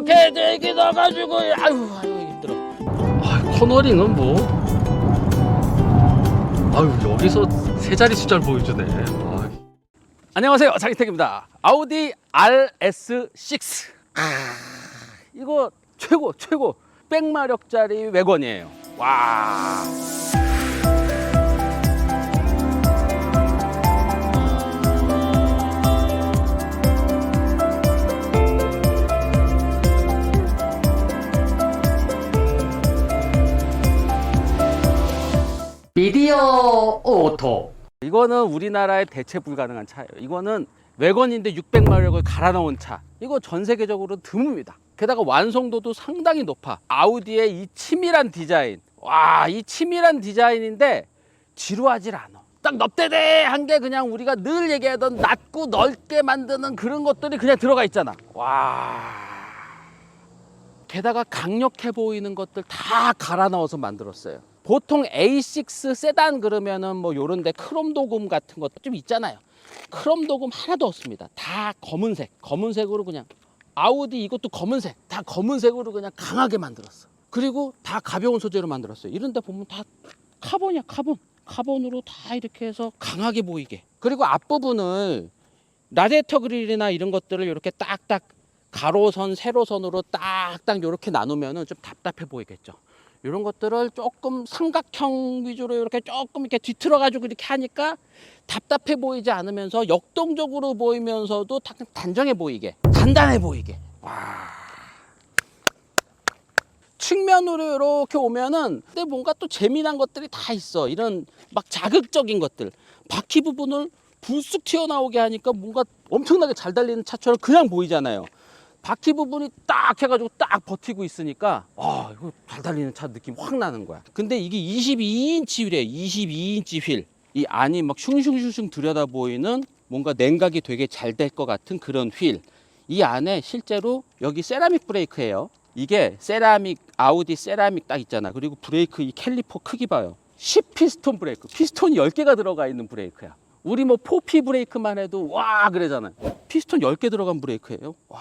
이렇게 대기 나가지고 아유 아유 힘들어. 아, 코너링은 뭐? 아유 여기서 세 자리 숫자를 보여주네. 아, 안녕하세요 장희택입니다. 아우디 RS6. 아 이거 최고 최고 백마력짜리 외건이에요. 와. 비디오 오토. 이거는 우리나라에 대체 불가능한 차예요. 이거는 외건인데 600마력을 갈아 넣은 차. 이거 전 세계적으로 드뭅니다. 게다가 완성도도 상당히 높아. 아우디의 이 치밀한 디자인. 와, 이 치밀한 디자인인데 지루하질 않아. 딱 넙대대한 게 그냥 우리가 늘 얘기하던 낮고 넓게 만드는 그런 것들이 그냥 들어가 있잖아. 와. 게다가 강력해 보이는 것들 다 갈아 넣어서 만들었어요. 보통 A6 세단 그러면은 뭐 요런데 크롬 도금 같은 것도 좀 있잖아요. 크롬 도금 하나도 없습니다. 다 검은색, 검은색으로 그냥 아우디 이것도 검은색, 다 검은색으로 그냥 강하게 만들었어. 그리고 다 가벼운 소재로 만들었어요. 이런데 보면 다 카본이야, 카본. 카본으로 다 이렇게 해서 강하게 보이게. 그리고 앞부분을 라디에이터 그릴이나 이런 것들을 이렇게 딱딱 가로선, 세로선으로 딱딱 이렇게 나누면은 좀 답답해 보이겠죠. 이런 것들을 조금 삼각형 위주로 이렇게 조금 이렇게 뒤틀어 가지고 이렇게 하니까 답답해 보이지 않으면서 역동적으로 보이면서도 딱 단정해 보이게 단단해 보이게. 와. 측면으로 이렇게 오면은 근데 뭔가 또 재미난 것들이 다 있어. 이런 막 자극적인 것들. 바퀴 부분을 불쑥 튀어나오게 하니까 뭔가 엄청나게 잘 달리는 차처럼 그냥 보이잖아요 바퀴 부분이 딱 해가지고 딱 버티고 있으니까 아 이거 잘 달리는 차 느낌 확 나는 거야. 근데 이게 22인치 휠이에요. 22인치 휠 이 안이 막 슝슝슝슝 들여다 보이는 뭔가 냉각이 되게 잘 될 것 같은 그런 휠 이 안에 실제로 여기 세라믹 브레이크예요. 이게 세라믹 아우디 세라믹 딱 있잖아. 그리고 브레이크 이 캘리퍼 크기 봐요. 10피스톤 브레이크. 피스톤이 10개가 들어가 있는 브레이크야. 우리 뭐 4P 브레이크만 해도 와 그러잖아요. 피스톤 10개 들어간 브레이크예요. 와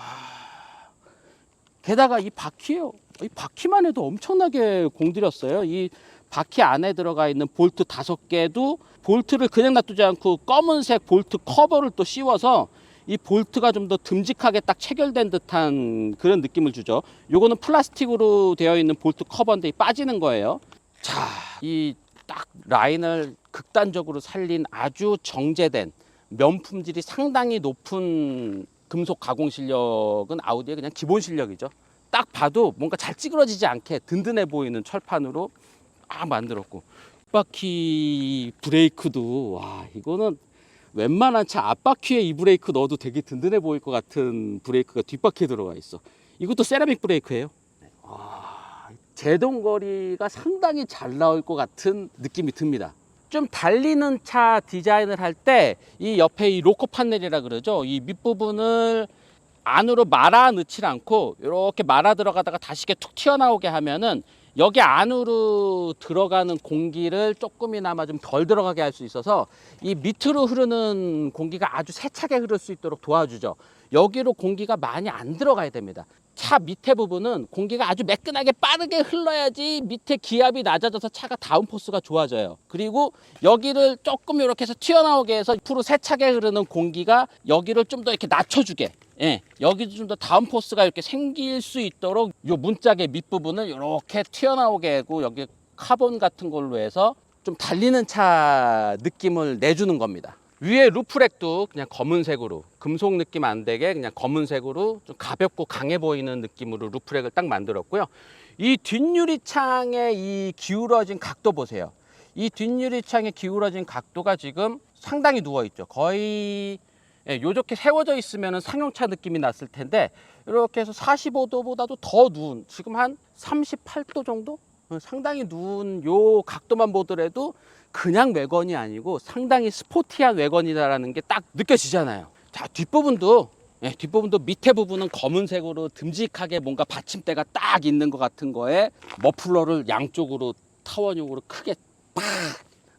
게다가 이 바퀴요. 이 바퀴만 해도 엄청나게 공들였어요. 이 바퀴 안에 들어가 있는 볼트 다섯 개도 볼트를 그냥 놔두지 않고 검은색 볼트 커버를 또 씌워서 이 볼트가 좀 더 듬직하게 딱 체결된 듯한 그런 느낌을 주죠. 요거는 플라스틱으로 되어 있는 볼트 커버인데 빠지는 거예요. 자, 이 딱 라인을 극단적으로 살린 아주 정제된 면품질이 상당히 높은 금속 가공 실력은 아우디의 그냥 기본 실력이죠. 딱 봐도 뭔가 잘 찌그러지지 않게 든든해 보이는 철판으로 아 만들었고 앞바퀴 브레이크도 와 이거는 웬만한 차 앞바퀴에 이 브레이크 넣어도 되게 든든해 보일 것 같은 브레이크가 뒷바퀴에 들어가 있어. 이것도 세라믹 브레이크예요. 와, 제동 거리가 상당히 잘 나올 것 같은 느낌이 듭니다. 좀 달리는 차 디자인을 할 때 이 옆에 이 로커 판넬이라 그러죠. 이 밑부분을 안으로 말아 넣지 않고 이렇게 말아 들어가다가 다시 이렇게 툭 튀어나오게 하면은 여기 안으로 들어가는 공기를 조금이나마 좀 덜 들어가게 할 수 있어서 이 밑으로 흐르는 공기가 아주 세차게 흐를 수 있도록 도와주죠. 여기로 공기가 많이 안 들어가야 됩니다. 차 밑에 부분은 공기가 아주 매끈하게 빠르게 흘러야지 밑에 기압이 낮아져서 차가 다운포스가 좋아져요. 그리고 여기를 조금 이렇게 해서 튀어나오게 해서 앞으로 세차게 흐르는 공기가 여기를 좀 더 이렇게 낮춰주게. 예, 여기도 좀 더 다운포스가 이렇게 생길 수 있도록 요 문짝의 밑부분을 이렇게 튀어나오게 하고 여기 카본 같은 걸로 해서 좀 달리는 차 느낌을 내주는 겁니다. 위에 루프렉도 그냥 검은색으로 금속 느낌 안 되게 그냥 검은색으로 좀 가볍고 강해 보이는 느낌으로 루프렉을 딱 만들었고요. 이 뒷유리 창의 이 기울어진 각도 보세요. 이 뒷유리 창의 기울어진 각도가 지금 상당히 누워 있죠. 거의 예, 요렇게 세워져 있으면 상용차 느낌이 났을 텐데 이렇게 해서 45도보다도 더 누운 지금 한 38도 정도 어, 상당히 누운 요 각도만 보더라도 그냥 외건이 아니고 상당히 스포티한 외건이다라는 게 딱 느껴지잖아요. 자 뒷부분도 예, 뒷부분도 밑에 부분은 검은색으로 듬직하게 뭔가 받침대가 딱 있는 것 같은 거에 머플러를 양쪽으로 타원형으로 크게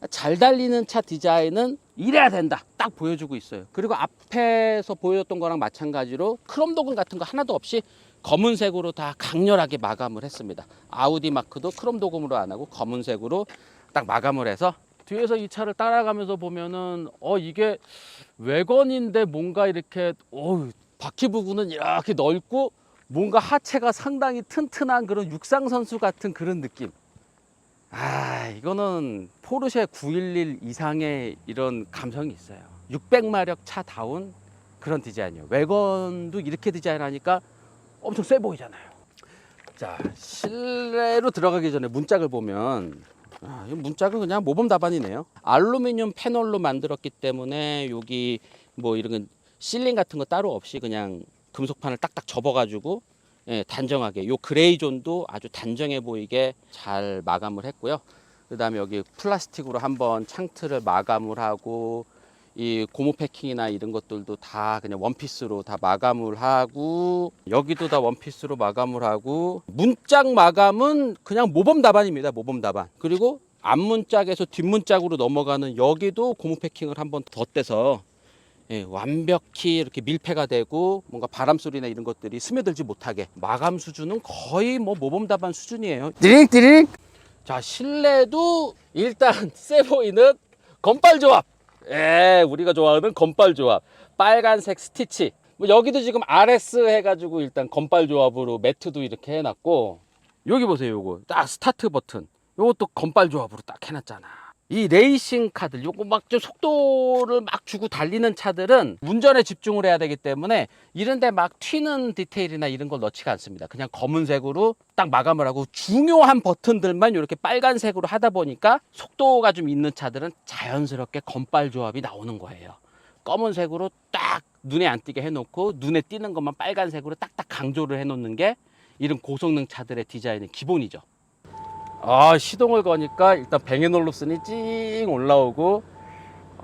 팍잘 달리는 차 디자인은 이래야 된다. 딱 보여주고 있어요. 그리고 앞에서 보여줬던 거랑 마찬가지로 크롬 도금 같은 거 하나도 없이 검은색으로 다 강렬하게 마감을 했습니다. 아우디 마크도 크롬 도금으로 안 하고 검은색으로 딱 마감을 해서 뒤에서 이 차를 따라가면서 보면은 어 이게 외건인데 뭔가 이렇게 어 바퀴 부분은 이렇게 넓고 뭔가 하체가 상당히 튼튼한 그런 육상 선수 같은 그런 느낌. 아 이거는 포르쉐 911 이상의 이런 감성이 있어요. 600마력 차다운 그런 디자인이에요. 외건도 이렇게 디자인하니까 엄청 세 보이잖아요. 자 실내로 들어가기 전에 문짝을 보면 아, 이 문짝은 그냥 모범 답안이네요. 알루미늄 패널로 만들었기 때문에 여기 뭐 이런 건 실링 같은 거 따로 없이 그냥 금속판을 딱딱 접어가지고 예, 단정하게 요 그레이 존도 아주 단정해 보이게 잘 마감을 했고요. 그 다음에 여기 플라스틱으로 한번 창틀을 마감을 하고 이 고무 패킹이나 이런 것들도 다 그냥 원피스로 다 마감을 하고 여기도 다 원피스로 마감을 하고 문짝 마감은 그냥 모범 답안입니다. 모범 답안. 그리고 앞문짝에서 뒷문짝으로 넘어가는 여기도 고무 패킹을 한번 덧대서 예, 완벽히 이렇게 밀폐가 되고 뭔가 바람 소리나 이런 것들이 스며들지 못하게 마감 수준은 거의 뭐 모범 답안 수준이에요. 띠링 띠링. 자 실내도 일단 세 보이는 건빨 조합. 예, 우리가 좋아하는 건빨 조합. 빨간색 스티치. 뭐 여기도 지금 RS 해가지고 일단 건빨 조합으로 매트도 이렇게 해놨고 여기 보세요, 요거 딱 스타트 버튼. 요것도 건빨 조합으로 딱 해놨잖아. 이 레이싱 카들 요거 막 좀 속도를 막 주고 달리는 차들은 운전에 집중을 해야 되기 때문에 이런데 막 튀는 디테일이나 이런 걸 넣지가 않습니다. 그냥 검은색으로 딱 마감을 하고 중요한 버튼들만 이렇게 빨간색으로 하다 보니까 속도가 좀 있는 차들은 자연스럽게 건빨 조합이 나오는 거예요. 검은색으로 딱 눈에 안 띄게 해놓고 눈에 띄는 것만 빨간색으로 딱딱 강조를 해놓는 게 이런 고성능 차들의 디자인의 기본이죠. 아 시동을 거니까 일단 뱅앤올루슨이 찡 올라오고.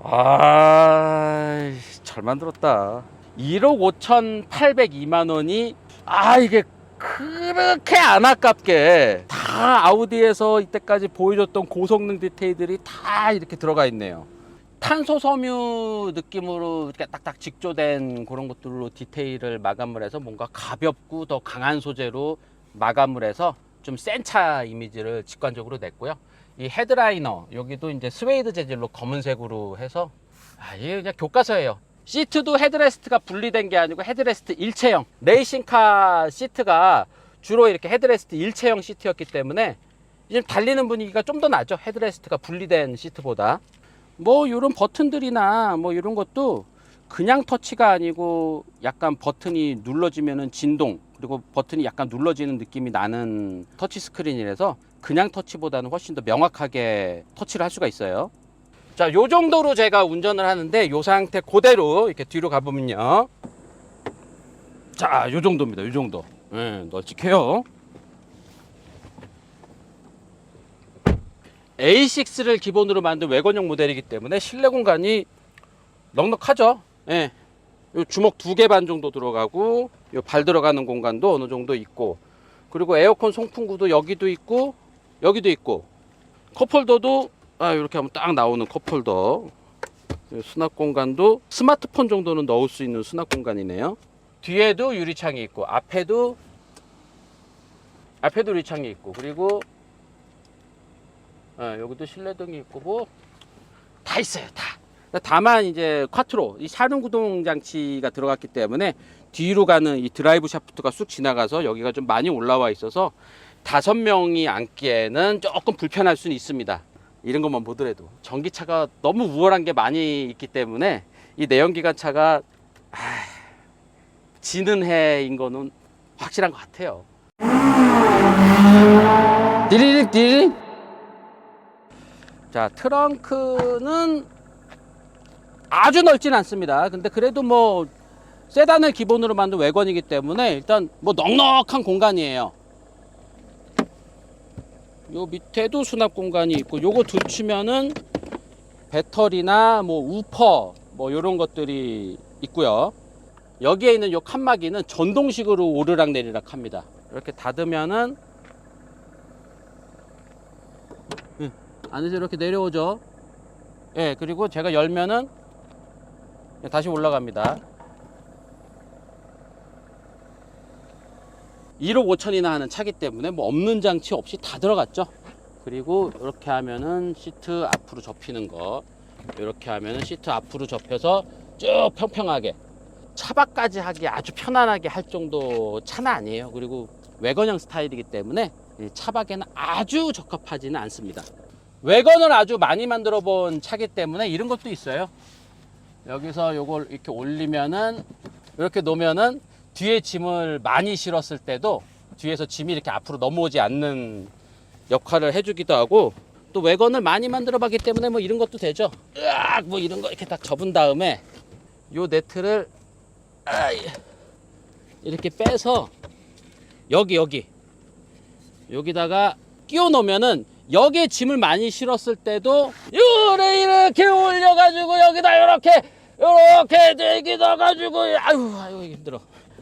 아 잘 만들었다. 1억 5,802만 원이 아 이게 그렇게 안 아깝게 다 아우디에서 이때까지 보여줬던 고성능 디테일들이 다 이렇게 들어가 있네요. 탄소 섬유 느낌으로 이렇게 딱딱 직조된 그런 것들로 디테일을 마감을 해서 뭔가 가볍고 더 강한 소재로 마감을 해서 좀 센 차 이미지를 직관적으로 냈고요. 이 헤드라이너 여기도 이제 스웨이드 재질로 검은색으로 해서 아 이게 그냥 교과서예요. 시트도 헤드레스트가 분리된 게 아니고 헤드레스트 일체형 레이싱카 시트가 주로 이렇게 헤드레스트 일체형 시트였기 때문에 지금 달리는 분위기가 좀 더 나죠. 헤드레스트가 분리된 시트보다 뭐 이런 버튼들이나 뭐 이런 것도 그냥 터치가 아니고 약간 버튼이 눌러지면은 진동 그리고 버튼이 약간 눌러지는 느낌이 나는 터치 스크린이라서 그냥 터치보다는 훨씬 더 명확하게 터치를 할 수가 있어요. 자, 요 정도로 제가 운전을 하는데 요 상태 그대로 이렇게 뒤로 가보면요. 자, 요 정도입니다. 요 정도. 예, 널찍해요. A6를 기본으로 만든 외건용 모델이기 때문에 실내 공간이 넉넉하죠. 예. 요 주먹 두 개 반 정도 들어가고 요 발 들어가는 공간도 어느 정도 있고 그리고 에어컨 송풍구도 여기도 있고 여기도 있고. 컵홀더도 아 이렇게 하면 딱 나오는 컵홀더. 요 수납 공간도 스마트폰 정도는 넣을 수 있는 수납 공간이네요. 뒤에도 유리창이 있고 앞에도 앞에도 유리창이 있고 그리고 아, 여기도 실내등이 있고 뭐 다 있어요 다 다만 이제 쿼트로 이 사륜 구동 장치가 들어갔기 때문에 뒤로 가는 이 드라이브 샤프트가 쑥 지나가서 여기가 좀 많이 올라와 있어서 다섯 명이 앉기에는 조금 불편할 수는 있습니다. 이런 것만 보더라도 전기차가 너무 우월한 게 많이 있기 때문에 이 내연기관 차가 아, 지는 해인 거는 확실한 것 같아요. 디리릭 디리릭. 자 트렁크는 아주 넓진 않습니다. 근데 그래도 뭐 세단을 기본으로 만든 외건이기 때문에 일단 뭐 넉넉한 공간이에요. 요 밑에도 수납 공간이 있고 요거 둘치면은 배터리나 뭐 우퍼 뭐 요런 것들이 있고요. 여기에 있는 요 칸막이는 전동식으로 오르락 내리락 합니다. 이렇게 닫으면은 예, 안에서 이렇게 내려오죠. 예, 그리고 제가 열면은 다시 올라갑니다. 1억 5천이나 하는 차기 때문에 뭐 없는 장치 없이 다 들어갔죠. 그리고 이렇게 하면은 시트 앞으로 접히는 거. 이렇게 하면은 시트 앞으로 접혀서 쭉 평평하게 차박까지 하기 아주 편안하게 할 정도 차는 아니에요. 그리고 외건형 스타일이기 때문에 이 차박에는 아주 적합하지는 않습니다. 외건을 아주 많이 만들어 본 차기 때문에 이런 것도 있어요. 여기서 요걸 이렇게 올리면은 이렇게 놓으면은 뒤에 짐을 많이 실었을 때도 뒤에서 짐이 이렇게 앞으로 넘어오지 않는 역할을 해주기도 하고 또 외건을 많이 만들어 봤기 때문에 뭐 이런 것도 되죠. 으악 뭐 이런 거 이렇게 딱 접은 다음에 요 네트를 이렇게 빼서 여기 여기 여기다가 끼워 놓으면은 여기에 짐을 많이 실었을 때도 요래 이렇게 올려가지고 여기다 이렇게 이렇게 대기 넣어가지고 아유 아유 힘들어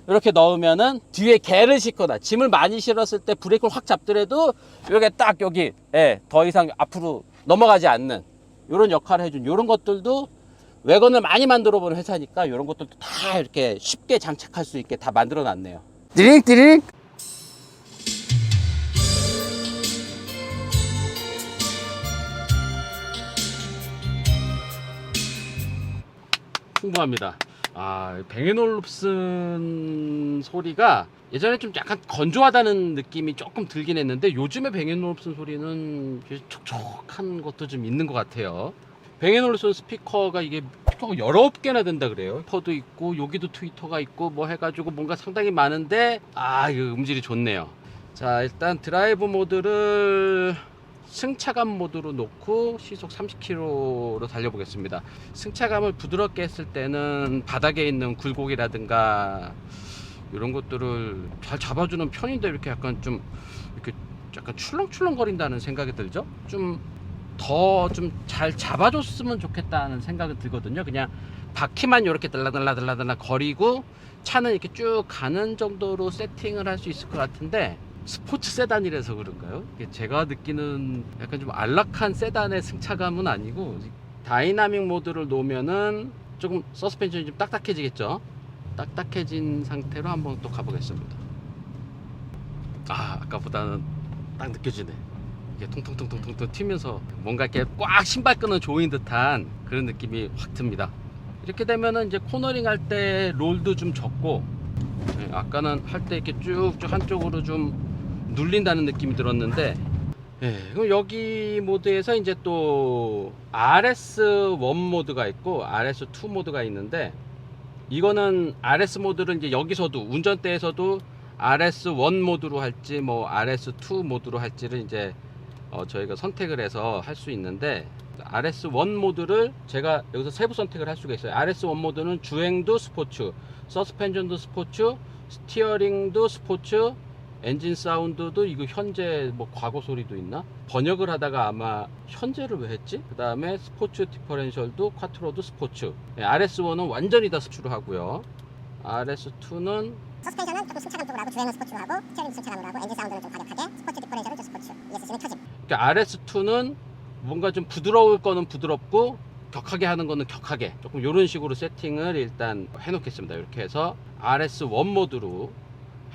이렇게 넣으면은 뒤에 개를 싣거나 짐을 많이 실었을 때 브레이크를 확 잡더라도 이렇게 딱 여기 예, 더 이상 앞으로 넘어가지 않는 이런 역할을 해준 이런 것들도 외건을 많이 만들어 본 회사니까 이런 것들도 다 이렇게 쉽게 장착할 수 있게 다 만들어 놨네요. 띠링 띠링. 풍부합니다. 아, 뱅앤올룹슨 소리가 예전에 좀 약간 건조하다는 느낌이 조금 들긴 했는데 요즘에 뱅앤올룹슨 소리는 촉촉한 것도 좀 있는 것 같아요. 뱅앤올룹슨 스피커가 이게 또 여러 개나 된다 그래요. 퍼도 있고 여기도 트위터가 있고 뭐 해가지고 뭔가 상당히 많은데 아 이거 음질이 좋네요. 자 일단 드라이브 모드를 승차감 모드로 놓고 시속 30km로 달려보겠습니다. 승차감을 부드럽게 했을 때는 바닥에 있는 굴곡이라든가 이런 것들을 잘 잡아주는 편인데 이렇게 약간 좀 이렇게 약간 출렁출렁거린다는 생각이 들죠. 좀 더 좀 잘 잡아줬으면 좋겠다는 생각이 들거든요. 그냥 바퀴만 이렇게 들라들라들라들라 거리고 차는 이렇게 쭉 가는 정도로 세팅을 할 수 있을 것 같은데 스포츠 세단이라서 그런가요? 제가 느끼는 약간 좀 안락한 세단의 승차감은 아니고 다이나믹 모드를 놓으면은 조금 서스펜션이 좀 딱딱해지겠죠? 딱딱해진 상태로 한번 또 가보겠습니다. 아, 아까보다는 딱 느껴지네. 이게 통통통통통통 튀면서 뭔가 이렇게 꽉 신발끈은 조인 듯한 그런 느낌이 확 듭니다. 이렇게 되면은 이제 코너링 할 때 롤도 좀 적고 네, 아까는 할 때 이렇게 쭉쭉 한쪽으로 좀 눌린다는 느낌이 들었는데 예, 그럼 여기 모드에서 이제 또 RS1 모드가 있고 RS2 모드가 있는데 이거는 RS 모드를 이제 여기서도 운전대에서도 RS1 모드로 할지 뭐 RS2 모드로 할지를 이제 어, 저희가 선택을 해서 할 수 있는데 RS1 모드를 제가 여기서 세부 선택을 할 수가 있어요. RS1 모드는 주행도 스포츠, 서스펜션도 스포츠, 스티어링도 스포츠, 엔진 사운드도 이거 현재 뭐 과거 소리도 있나? 번역을 하다가 아마 현재를 왜 했지? 그 다음에 스포츠 디퍼렌셜도 콰트로도 스포츠. 네, RS1은 완전히 다 스포츠로 하고요. RS2는 서스펜션은 조금 승차감 쪽으로 하고 주행은 스포츠로 하고 스티어링 승차감으로 하고 엔진 사운드는 좀 가볍하게 스포츠 디퍼렌셜은 좀 스포츠 ESC는 켜짐 그러니까 RS2는 뭔가 좀 부드러울 거는 부드럽고 격하게 하는 거는 격하게 조금 이런 식으로 세팅을 일단 해놓겠습니다. 이렇게 해서 RS1 모드로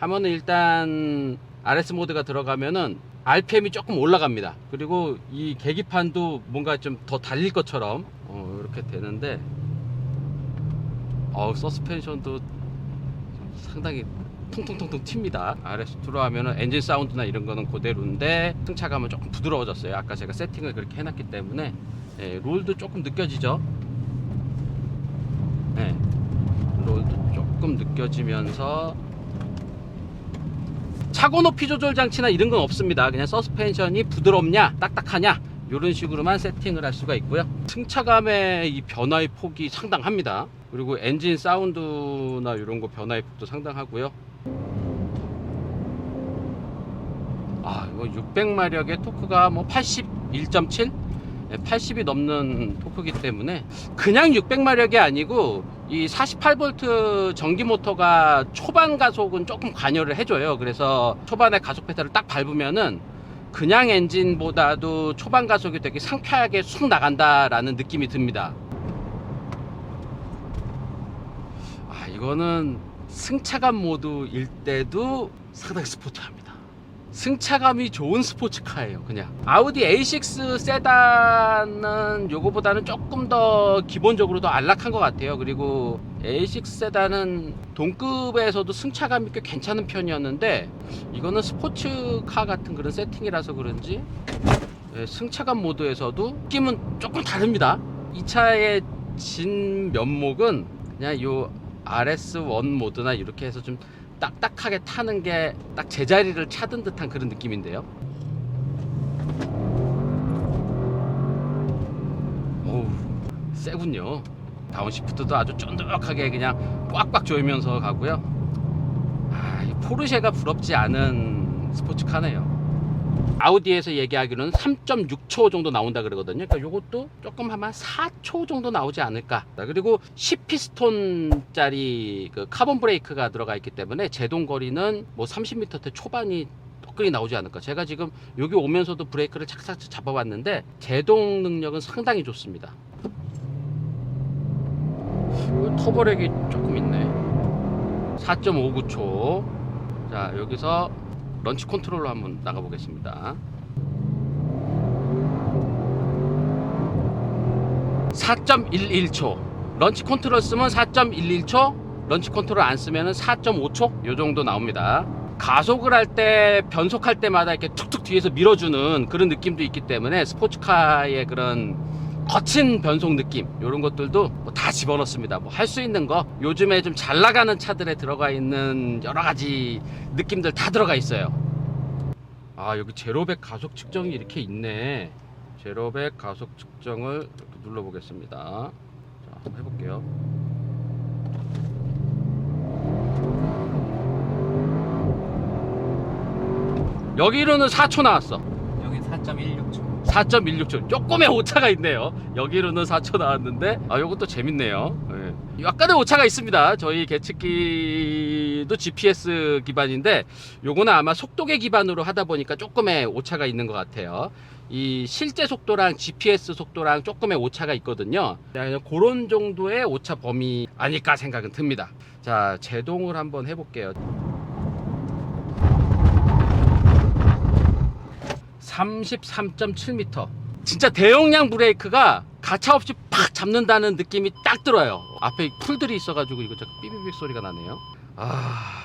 하면은 일단 RS 모드가 들어가면은 RPM이 조금 올라갑니다. 그리고 이 계기판도 뭔가 좀 더 달릴 것처럼 어, 이렇게 되는데 어 서스펜션도 상당히 통통통통 튑니다. RS2로 하면은 엔진 사운드나 이런 거는 그대로인데 승차감은 조금 부드러워졌어요. 아까 제가 세팅을 그렇게 해놨기 때문에 예, 롤도 조금 느껴지죠. 예, 롤도 조금 느껴지면서 차고 높이 조절 장치나 이런 건 없습니다. 그냥 서스펜션이 부드럽냐, 딱딱하냐 이런 식으로만 세팅을 할 수가 있고요. 승차감의 이 변화의 폭이 상당합니다. 그리고 엔진 사운드나 이런 거 변화의 폭도 상당하고요. 아, 이거 600마력의 토크가 뭐 81.7? 80이 넘는 토크기 때문에 그냥 600마력이 아니고 이 48V 전기 모터가 초반 가속은 조금 관여를 해줘요. 그래서 초반에 가속 페달을 딱 밟으면은 그냥 엔진보다도 초반 가속이 되게 상쾌하게 쑥 나간다라는 느낌이 듭니다. 아, 이거는 승차감 모드일 때도 상당히 스포츠합니다. 승차감이 좋은 스포츠카예요, 그냥. 아우디 A6 세단은 요거보다는 조금 더 기본적으로 더 안락한 것 같아요. 그리고 A6 세단은 동급에서도 승차감이 꽤 괜찮은 편이었는데 이거는 스포츠카 같은 그런 세팅이라서 그런지 예, 승차감 모드에서도 느낌은 조금 다릅니다. 이 차의 진 면목은 그냥 요 RS1 모드나 이렇게 해서 좀 딱딱하게 타는 게 딱 제자리를 찾은 듯한 그런 느낌인데요. 오우, 세군요. 다운시프트도 아주 쫀득하게 그냥 꽉꽉 조이면서 가고요. 아, 이 포르쉐가 부럽지 않은 스포츠카네요. 아우디에서 얘기하기로는 3.6초 정도 나온다 그러거든요. 그러니까 요것도 조금 아마 4초 정도 나오지 않을까. 그리고 10피스톤짜리 그 카본 브레이크가 들어가 있기 때문에 제동 거리는 뭐 30m 초반이 덕분이 나오지 않을까. 제가 지금 여기 오면서도 브레이크를 착착 잡아봤는데 제동 능력은 상당히 좋습니다. 터보렉이 조금 있네. 4.59초. 자, 여기서 런치 컨트롤로 한번 나가 보겠습니다. 4.11초. 런치 컨트롤 쓰면 4.11초. 런치 컨트롤 안 쓰면 4.5초. 요 정도 나옵니다. 가속을 할 때 변속할 때마다 이렇게 툭툭 뒤에서 밀어주는 그런 느낌도 있기 때문에 스포츠카의 그런 거친 변속 느낌 이런 것들도 뭐 다 집어넣습니다. 뭐 할 수 있는 거 요즘에 좀 잘 나가는 차들에 들어가 있는 여러 가지 느낌들 다 들어가 있어요. 아 여기 제로백 가속 측정이 이렇게 있네. 제로백 가속 측정을 이렇게 눌러 보겠습니다. 자 한번 해볼게요. 여기로는 4초 나왔어. 여기 4.16초. 4.16초 조금의 오차가 있네요. 여기로는 4초 나왔는데 아 요것도 재밌네요. 예. 약간의 오차가 있습니다. 저희 계측기도 GPS 기반인데 요거는 아마 속도계 기반으로 하다 보니까 조금의 오차가 있는 것 같아요. 이 실제 속도랑 GPS 속도랑 조금의 오차가 있거든요. 그냥 그런 정도의 오차 범위 아닐까 생각은 듭니다. 자 제동을 한번 해볼게요 33.7m. 진짜 대용량 브레이크가 가차없이 팍 잡는다는 느낌이 딱 들어요. 앞에 풀들이 있어가지고 이거 자꾸 삐비빅 소리가 나네요. 아,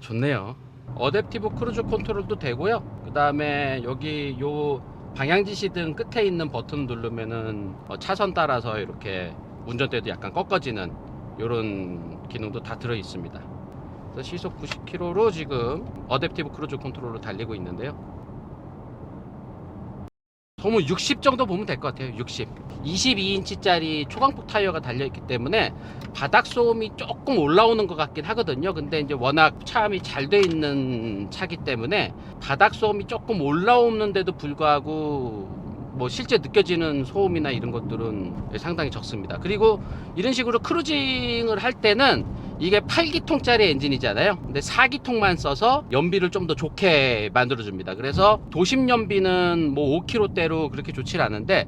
좋네요. 어댑티브 크루즈 컨트롤도 되고요. 그 다음에 여기 요 방향 지시등 끝에 있는 버튼 누르면은 어, 차선 따라서 이렇게 운전대도 약간 꺾어지는 이런 기능도 다 들어 있습니다. 시속 90km로 지금 어댑티브 크루즈 컨트롤로 달리고 있는데요. 소문 60 정도 보면 될 것 같아요. 60. 22인치짜리 초강폭 타이어가 달려 있기 때문에 바닥 소음이 조금 올라오는 것 같긴 하거든요. 근데 이제 워낙 차음이 잘 돼 있는 차기 때문에 바닥 소음이 조금 올라오는데도 불구하고 뭐 실제 느껴지는 소음이나 이런 것들은 상당히 적습니다. 그리고 이런 식으로 크루징을 할 때는 이게 8기통짜리 엔진이잖아요. 근데 4기통만 써서 연비를 좀 더 좋게 만들어줍니다. 그래서 도심 연비는 뭐 5km대로 그렇게 좋질 않은데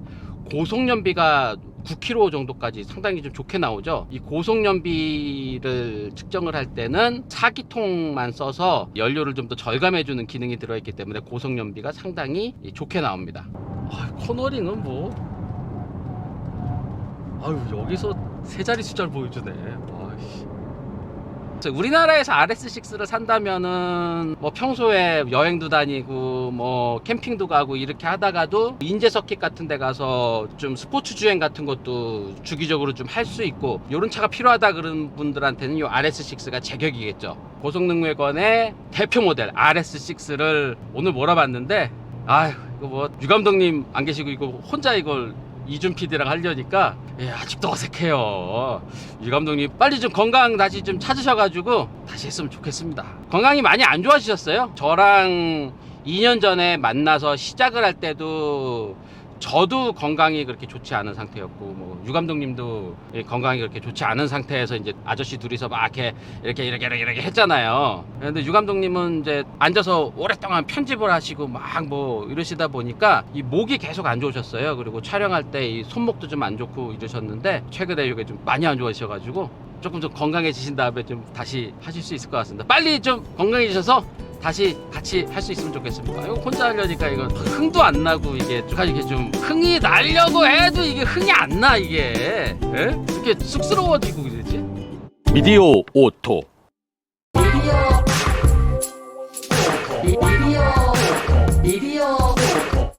고속 연비가 9km 정도까지 상당히 좀 좋게 나오죠. 이 고속 연비를 측정을 할 때는 4기통만 써서 연료를 좀 더 절감해 주는 기능이 들어있기 때문에 고속 연비가 상당히 좋게 나옵니다. 아, 코너링은 뭐 아유 여기서 세 자리 숫자를 보여주네. 우리나라에서 RS6를 산다면은 뭐 평소에 여행도 다니고 뭐 캠핑도 가고 이렇게 하다가도 인제 서킷 같은 데 가서 좀 스포츠 주행 같은 것도 주기적으로 좀 할 수 있고 이런 차가 필요하다 그런 분들한테는 이 RS6가 제격이겠죠. 고속능력원의 대표 모델 RS6를 오늘 몰아봤는데 아휴 이거 뭐 유 감독님 안 계시고 이거 혼자 이걸 이준 PD랑 하려니까 예, 아직도 어색해요. 유 감독님 빨리 좀 건강 다시 좀 찾으셔가지고 다시 했으면 좋겠습니다. 건강이 많이 안 좋아지셨어요? 저랑 2년 전에 만나서 시작을 할 때도 저도 건강이 그렇게 좋지 않은 상태였고 뭐 유 감독님도 이 건강이 그렇게 좋지 않은 상태에서 이제 아저씨 둘이서 막 이렇게 이렇게 이렇게 이렇게, 했잖아요. 근데 유 감독님은 이제 앉아서 오랫동안 편집을 하시고 막 뭐 이러시다 보니까 이 목이 계속 안 좋으셨어요. 그리고 촬영할 때 이 손목도 좀 안 좋고 이러셨는데 최근에 이게 좀 많이 안 좋아지셔가지고 조금 좀 건강해지신 다음에 좀 다시 하실 수 있을 것 같습니다. 빨리 좀 건강해지셔서 다시 같이 할 수 있으면 좋겠습니다. 이거 혼자 하려니까 이거 흥도 안 나고 이게 좀 이게 좀 흥이 나려고 해도 이게 흥이 안 나 이게 에? 이렇게 쑥스러워지고 그러지? 미디어 오토. 미디어.